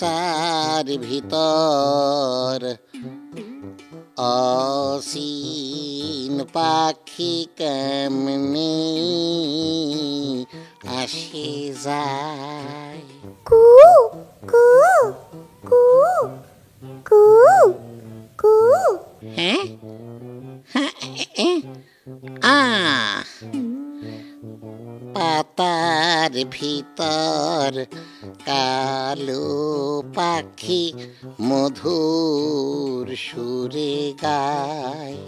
খাঁচার ভিতর। অসীন পাখি কেমনি আসে যায়? কু কু কু কু কু। হ্যাঁ হ্যাঁ, আ পাতার ভিতর কালো পাখি মধুর সুরে গায়।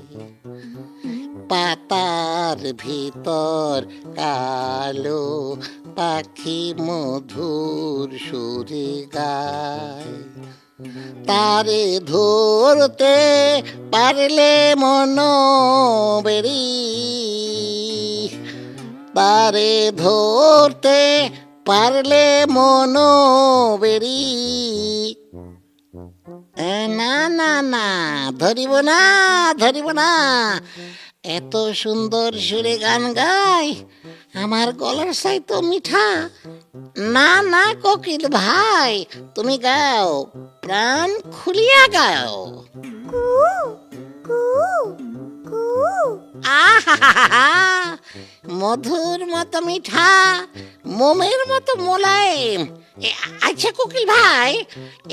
পাতার ভিতর কালো পাখি মধুর সুরে গায়। তারে ধরতে পারলে মন বেরি তারে ধরতে পারলে মনো বেরি। না না না, ধরিব না ধরিব না। এত সুন্দর সুরে গান গায় আমার গলার সাই তো মিঠা। না না, কোকিল ভাই, তুমি গাও, প্রাণ খুলিয়া গাও। কু কু। আহা মধুর মতো মিঠা, মোমের মতো মোলায়েম। আচ্ছা কোকিল ভাই,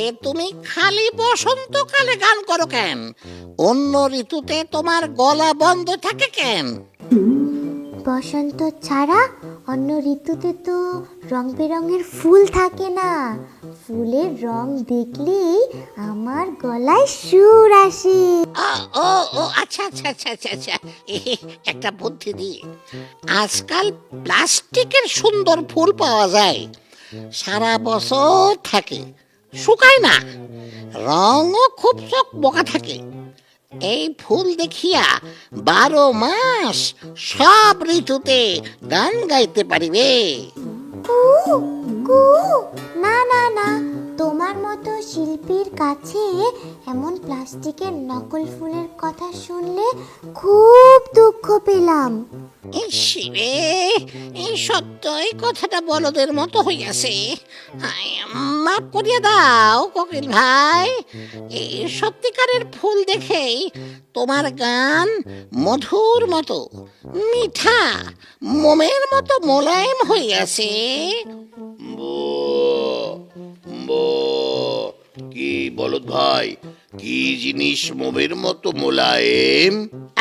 এ তুমি খালি বসন্তকালে গান করো কেন? অন্য ঋতুতে তোমার গলা বন্ধ থাকে কেন? বসন্ত ছাড়া অন্য ঋতুতে তো রং বেরঙের ফুল থাকে না। ফুলের রং দেখলেই আমার গলায় সুর আসে। ও ও আচ্ছা আচ্ছা আচ্ছা আচ্ছা আচ্ছা। একটা বুদ্ধি দিয়ে। আজকাল প্লাস্টিকের সুন্দর ফুল পাওয়া যায়। সারা বছর থাকে। শুকায় না। রঙও খুব চক বোকা থাকে। এই ফুল দেখিয়া বারো মাস সব ঋতুতে গান গাইতে পারিবে। না না না। তোমার মতো শিল্পীর কাছে এমন প্লাস্টিকের নকল ফুলের কথা শুনলে খুব দুঃখ পেলাম। শিবে এই সত্যই কথাটা বলদের মতো হইয়াছে। মাফ করিয়া দাও কোকিল ভাই। এই সত্যিকারের ফুল দেখেই তোমার গান মধুর মতো, মিঠা, মোমের মতো মোলায়েম হইয়াছে। বলদ ভাই কি জিনিস মোমের মতো মোলায়েম?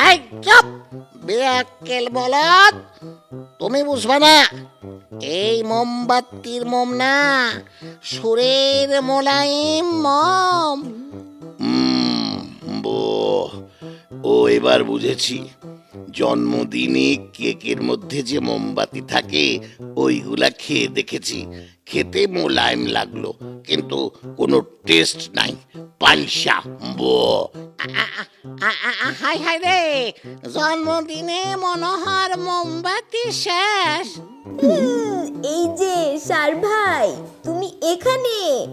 এই চুপ! বেয়াক্কেল বলদ! তুমি বুঝবা না এই মোমবাতির মোম না সুরের মোলায়েম মম। ও এবার বুঝেছি। জন্মদিনে কেকের মধ্যে যে মোমবাতি থাকে ওইগুলা খেয়ে দেখেছি। খেতে মোলায়েম লাগল কিন্তু কোনো টেস্ট নাই। পালসা বো। হাই হাই রে! জন্মদিনে মনোহর মোমবাতি শেষ। এই যে সার ভাই তুমি এখানে?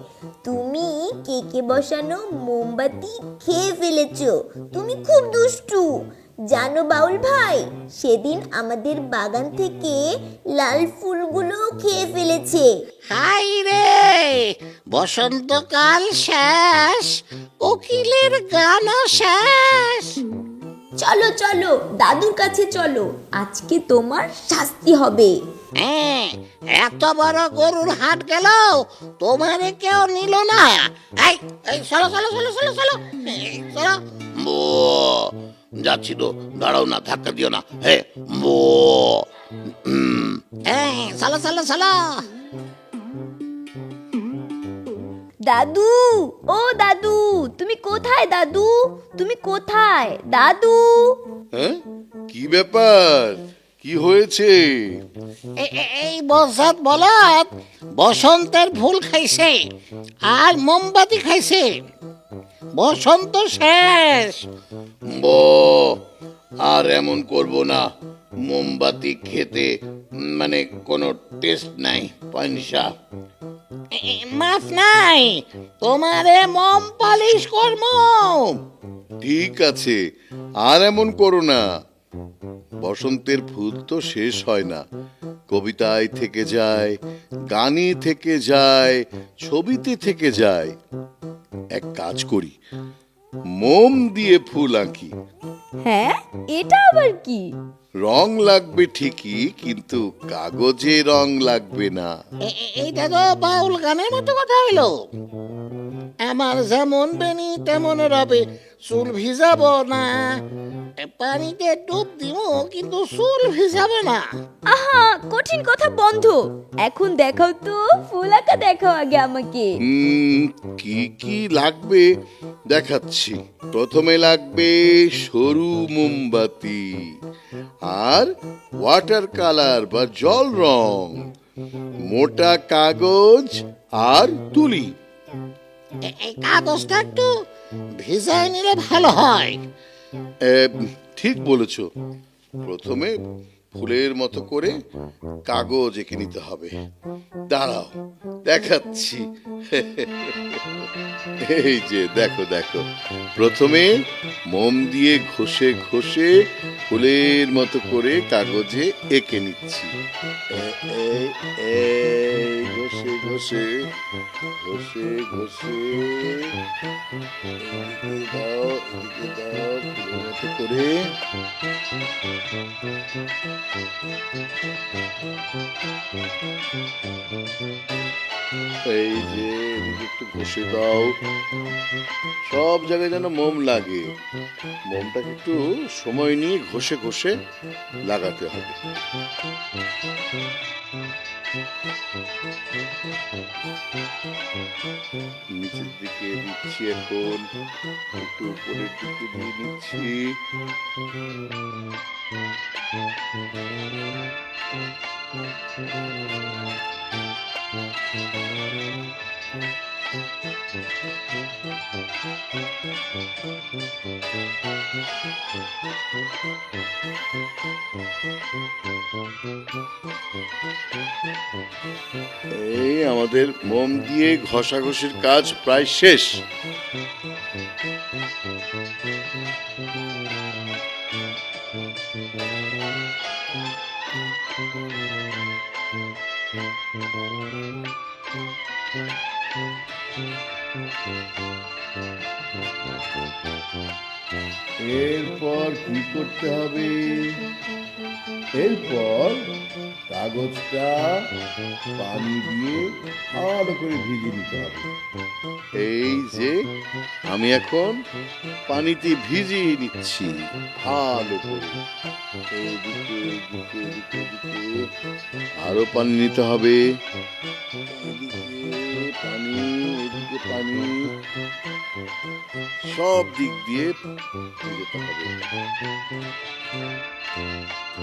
তুমি কেকে বসানো মোমবাতি খেয়ে ফেলেছো। তুমি খুব দুষ্টু। জানো বাউল ভাই সেদিন আমাদের বাগান থেকে লাল ফুলগুলো খেয়ে ফেলেছে। হাই রে বসন্তকাল শেষ কোকিলের গানও শেষ। চলো চলো দাদুর কাছে চলো আজকে তোমার শাস্তি হবে। হ্যাঁ এত বড় গরুর হাট গেল তোমারে কেউ নিল না। এই এই চলো চলো চলো চলো চলো চলো। যাচ্ছি তো দাঁড়াও না ধাক্কা দিও না। হে বো হ্যাঁ চলো চলো চলো দাদু ও দাদু তুমি কোথায় দাদু? তুমি কোথায় দাদু? হ্যাঁ কি ব্যাপার? কি হয়েছে? এই বসাত বলত বসন্তের ফুল খাইছে আর মোমবাতি খাইছে। বসন্ত শেষ। বো আর এমন করব না মোমবাতি খেতে মানে কোনো টেস্ট নাই পয়সা এ- এ, নাই তোমারে মোম পালিশ করব। ঠিক আছে আর এমন করো না। বসন্তের ফুল তো শেষ হয় না। কবিতায় থেকে যায় গানে থেকে যায় ছবিতে থেকে যায়। এক কাজ করি। মোম দিয়ে ফুল আঁকি। হ্যাঁ এটা আবার কি? রং লাগবে ঠিকই কিন্তু কাগজে রং লাগবে না। এইটা তো বাউল গানের মতো কথা হইল আমার যেমন বেনি তেমন রবে। চুল ভিজাবো না। পানিতে ডুব দিব কিন্তু চুল ভিজাবে না। আহা কঠিন কথা বন্ধ। এখন দেখাও তো ফুল আঁকা দেখাও আগে আমাকে। কি কি লাগবে? দেখাচ্ছি। প্রথমে লাগবে সরু মোমবাতি। আর ওয়াটার কালার বা জল রং মোটা কাগজ আর তুলি। এই কাগজটা একটু ভেজায় নিলে ভালো হয়। ঠিক বলেছ। প্রথমে ফুলের মতো করে কাগজ এঁকে নিতে হবে। দাঁড়াও, দেখাচ্ছি। এই যে, দেখো দেখো। প্রথমে মোম দিয়ে ঘষে ঘষে ফুলের মতো করে কাগজে এঁকে নিচ্ছি। ঘষে ঘষে ঘষে ঘষে। দাও দাও করে। এই যে একটু ঘষে দাও। সব জায়গায় যেন মোম লাগে। মোমটাকে একটু সময় নিয়ে ঘষে ঘষে লাগাতে হবে। নিচের দিকে দিচ্ছি এখন। একটু উপরের দিকে দিয়ে নিচ্ছি এই আমাদের মোম দিয়ে ঘষাঘষির কাজ প্রায় শেষ। এরপর কি করতে হবে? এরপর কাগজটা পানি দিয়ে ভালো করে ভিজিয়ে নিতে হবে। এই যে, আমি এখন পানিতে ভিজিয়ে নিচ্ছি, ভালো করে। এইদিকে এদিকে এদিকে এদিকে, আরও পানি নিতে হবে। এদিকে পানি এদিকে পানি। সব দিক দিয়ে হবে। এইখানে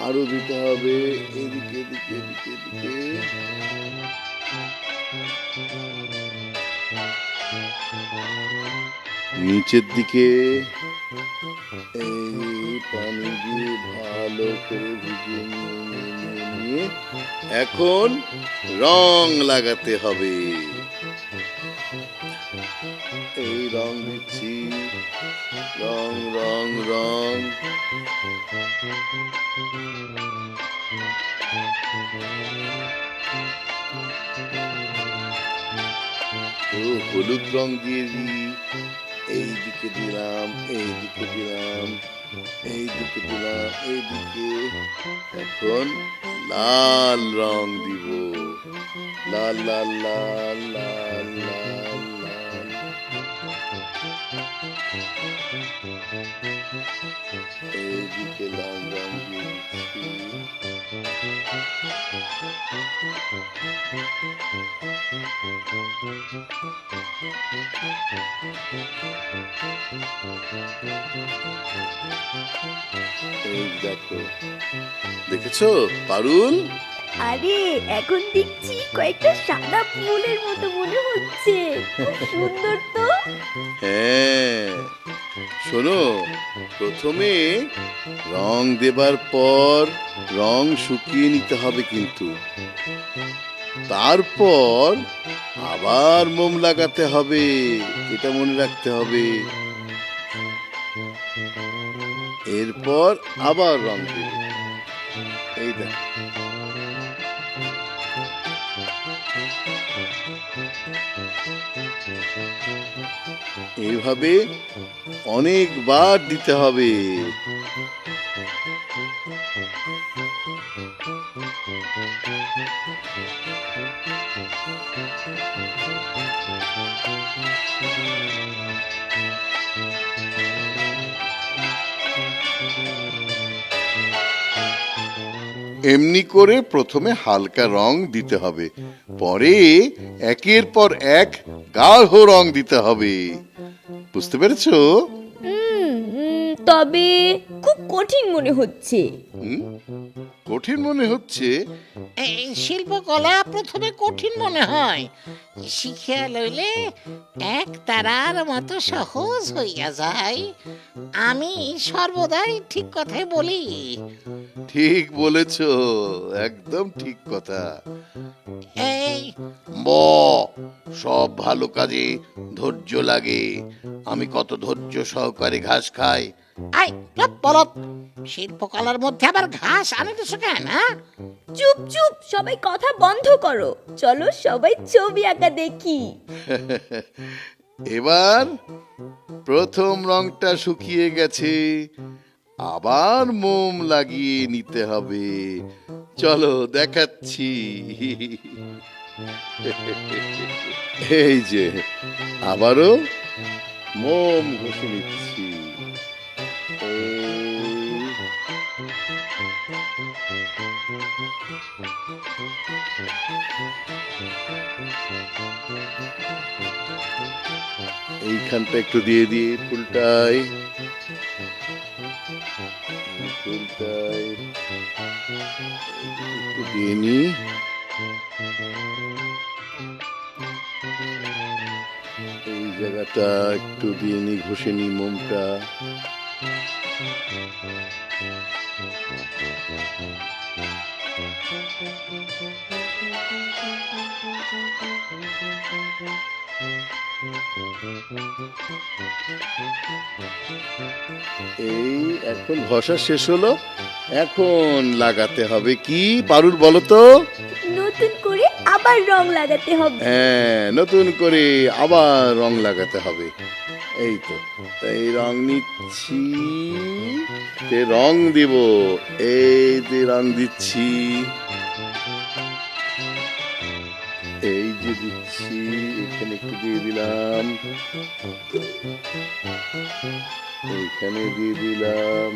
আরও দিতে হবে। এদিকে এদিকে এদিকে এদিকে। নিচের দিকে এই পানি দিয়ে ভালো করে নিয়ে এখন রং লাগাতে হবে। এই রং দিচ্ছি রং রং রং। তো হলুদ রং দিয়ে দিই এই দিকে দিলাম এই দিকে দিলাম এই দিকে দিলাম এই দিকে এখন লাল রং দিব। লাল লাল লাল লাল লাল। দেখেছ পারুল? আরে এখন দেখছি কয়েকটা সাদা ফুলের মতো মনে হচ্ছে। সুন্দর তো। হ্যাঁ শোনো, প্রথমে রং দেবার পর রং শুকিয়ে নিতে হবে কিন্তু। তারপর আবার মোম লাগাতে হবে, এটা মনে রাখতে হবে। এরপর আবার রং দেবে। এই দেখ। এইভাবে অনেকবার দিতে হবে। এমনি করে প্রথমে হালকা রং দিতে হবে। পরে একের পর এক গাঢ় রং দিতে হবে। বুঝতে পেরেছ? তবে খুব কঠিন মনে হচ্ছে? কঠিন মনে হচ্ছে? এই শিল্পকলা প্রথমে কঠিন মনে হয়। শিখিয়া লইলে এক তারার মতো সহজ হইয়া যায়। আমি সর্বদাই ঠিক কথাই বলি। ঠিক বলেছ একদম ঠিক কথা। এই ব সব ভালো কাজে ধৈর্য লাগে। আমি কত ধৈর্য সহকারে ঘাস খাই। আই চুপ বলত শিল্পকলার মধ্যে আবার ঘাস আনিতেছ কেন হ্যাঁ? চুপ চুপ সবাই কথা বন্ধ করো। চলো সবাই ছবি আঁকা দেখি। এবার প্রথম রংটা শুকিয়ে গেছে। আবার মোম লাগিয়ে নিতে হবে। চলো দেখাচ্ছি। এই যে আবারও মোম ঘষে নিচ্ছি। এইখানটা একটু দিয়ে দিই, ফুলটাই। ফুলটাই। একটু দিয়ে নি এই জায়গাটা একটু দিয়ে নি ঘষে নি মোমটা। এই এখন ঘষা শেষ হলো। এখন লাগাতে হবে কি? পারুর বলো তো। নতুন করে আবার রং লাগাতে হবে। হ্যাঁ নতুন করে আবার রং লাগাতে হবে। এই তো এই রং নিচ্ছি। রং দিব। এই যে রং দিচ্ছি। এই যে দিচ্ছি, এখানে একটু দিয়ে দিলাম। এইখানে দিয়ে দিলাম।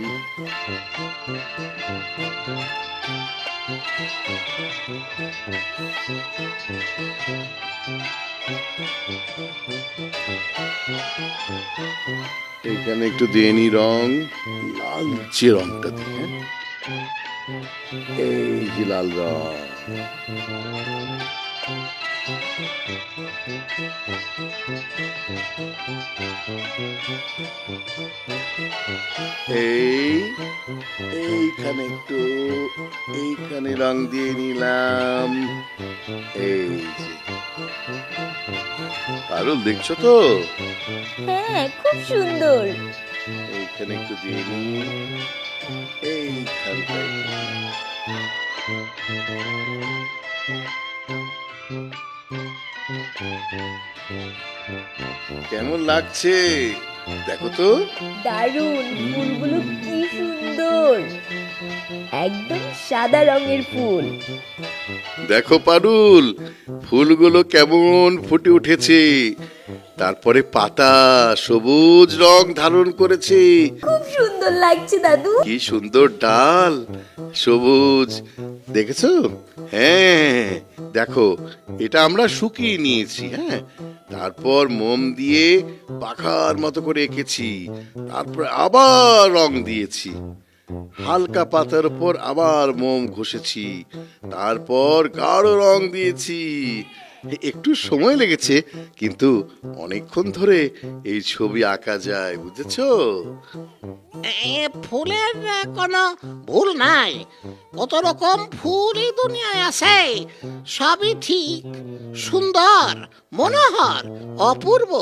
এখানে একটু দিয়ে নি রং লালচে রংটা দিয়ে? এই যে লাল রং। এই এইখানে একটু এইখানে রং দিয়ে নিলাম। এই যে। পারুল দেখছ তো? হ্যাঁ খুব সুন্দর। এইখানে একটু দিয়ে নি। এইখানটায়। কেমন লাগছে? দেখো তো। দারুণ ফুলগুলো কি সুন্দর। একদম সাদা রঙের ফুল। দেখো পারুল ফুলগুলো কেমন ফুটে উঠেছে। তারপরে পাতা সবুজ রং ধারণ করেছে। খুব সুন্দর লাগছে দাদু। কি সুন্দর ডাল সবুজ। দেখেছ? হ্যাঁ দেখো, এটা আমরা শুকিয়ে নিয়েছি হ্যাঁ? তারপর মোম দিয়ে পাখার মতো করে এঁকেছি, তারপর আবার রং দিয়েছি। হালকা পাতার উপর আবার মোম ঘষেছি, তারপর গাঢ় রং দিয়েছি। একটু সময় লেগেছে, কিন্তু অনেকক্ষণ ধরে এই ছবি আঁকা যায়, বুঝেছ? ফুলের কোনো ভুল নাই। কত রকম ফুলই দুনিয়ায় আছে। সবই ঠিক, সুন্দর মনোহর অপূর্ব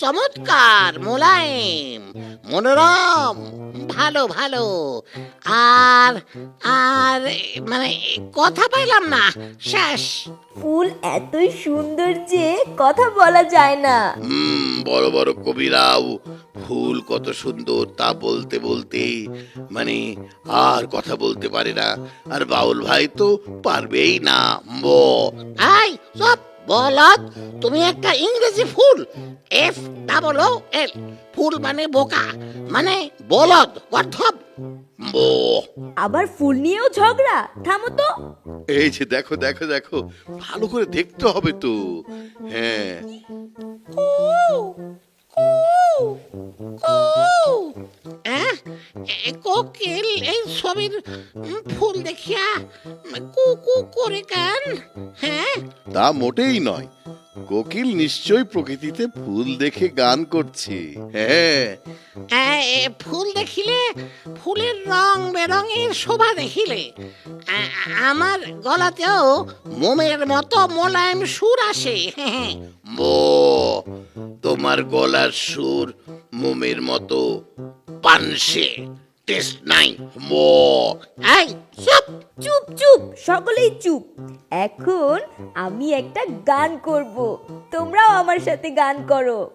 চমৎকার মোলায়েম মনোরম ভালো ভালো। আর আর মানে কথা পাইলাম না শেষ। ফুল এতই সুন্দর যে কথা বলা যায় না। বড় বড় কবিরাও ফুল কত সুন্দর তা বলতে বলতে মানে আর কথা বলতে পারে না। আর বাউল ভাই তো পারবেই না ব আই সব বলদ তুমি একটা ইংরেজি ফুল এফ ডাবল ও এল ফুল মানে বোকা মানে বলদ অর্থব আবার ফুল নিয়েও ঝগড়া থামো তো। এই যে দেখো দেখো দেখো ভালো করে দেখতে হবে তো। হ্যাঁ। আহ, এ, কোকিল এই ছবির ফুল দেখিয়া কু কু করে হ্যাঁ? তা মোটেই নয়। কোকিল নিশ্চয়ই প্রকৃতিতে ফুল দেখে গান করছে। হ্যাঁ। ফুল দেখিলে ফুলের রং বেরঙের শোভা দেখিলে। আমার গলাতেও মোমের মতো মোলায়েম সুর আসে ব তোমার গলার সুর মোমের মতো পানসে। টেস্ট নাই ব এই চুপ চুপ চুপ সকলেই চুপ। এখন আমি একটা গান করব। তোমরাও আমার সাথে গান করো।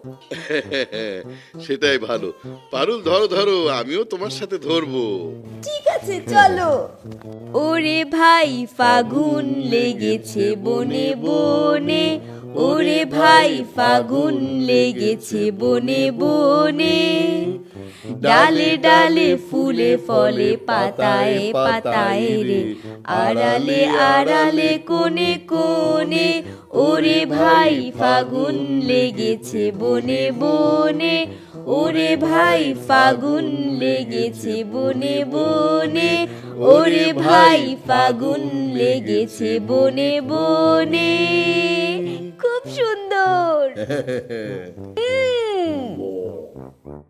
সেটাই ভালো। পারুল ধরো ধরো আমিও তোমার সাথে ধরবো। ঠিক আছে চলো। ওরে ভাই ফাগুন লেগেছে বনে বনে। ওরে ভাই ফাগুন লেগেছে বনে বনে। ডালে ডালে ফুলে ফলে পাতায় পাতায় রে। আড়ালে আড়ালে কোনে কোনে ওরে ভাই ফাগুন লেগেছে বনে বনে ওরে ভাই ফাগুন লেগেছে বনে বনে ওরে ভাই ফাগুন লেগেছে বনে বনে। খুব সুন্দর।